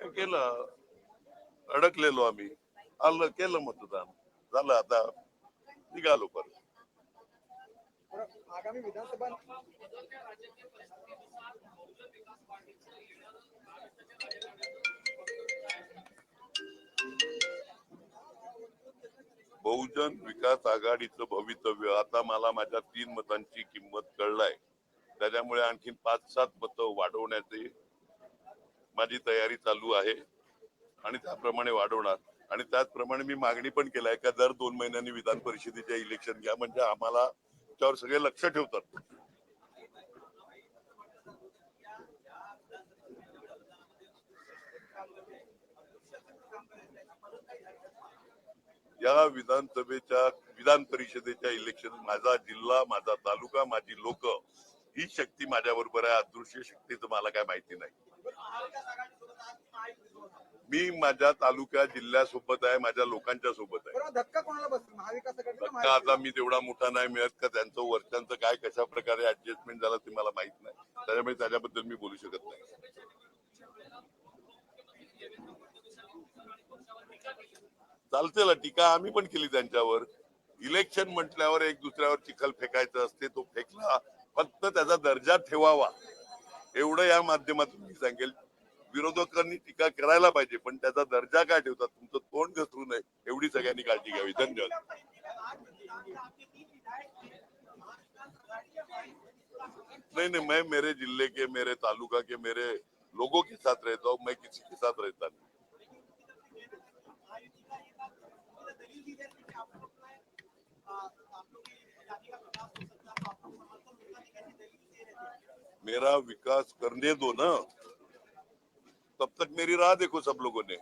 केलं. अडकलेलो आम्ही. आलं केलं मतदान. झालं आता. निघालो परत. आगामी विधानसभा बहुजन विकास आघाडीचं भवितव्य. आता मला माझ्या तीन मतांची किंमत कळलाय. त्यामुळे आणखी पाच सात मतं वाढवण्याची माझी तयारी चालू आहे आणि त्याप्रमाणे वाढवणार. आणि त्याचप्रमाणे मी मागणी पण केलाय का दर दोन महिन्यांनी विधान परिषदेच्या इलेक्शन घ्या म्हणजे आम्हाला त्यावर सगळे लक्ष ठेवतात. या विधानसभेच्या विधान परिषदेच्या इलेक्शन माझा जिल्हा माझा तालुका माझी लोक ही शक्ती माझ्या बरोबर आहे अदृश्य शक्तीचं मला काय माहिती नाही. मी माझ्या तालुक्या जिल्ह्यासोबत आहे माझ्या लोकांच्या सोबत आहे धक्का? आता मी तेवढा मोठा नाही मिळत का त्यांचं वरच्यांचं काय कशा प्रकारे ऍडजस्टमेंट झालं ते मला माहीत नाही. त्याच्यामुळे त्याच्याबद्दल मी बोलू शकत नाही. चालते ना टीका आम्ही पण केली त्यांच्यावर. इलेक्शन म्हटल्यावर एक दुसऱ्यावर चिखल फेकायचं असते तो त्याचा दर्जा ठेवावा. एवढं या माध्यमातून मी सांगेल. विरोधकांनी टीका करायला पाहिजे पण त्याचा दर्जा काय ठेवतात? तुमचं तोंड घसरू नये एवढी सगळ्यांनी काळजी घ्यावी. धन्यवाद. नहीं नहीं मैं मेरे जिले के मेरे तालुका के मेरे लोगों के साथ रहता हूँ मैं किसी के साथ रहता नहीं मेरा विकास करने दो ना तब तक मेरी राह देखो सब लोगों ने।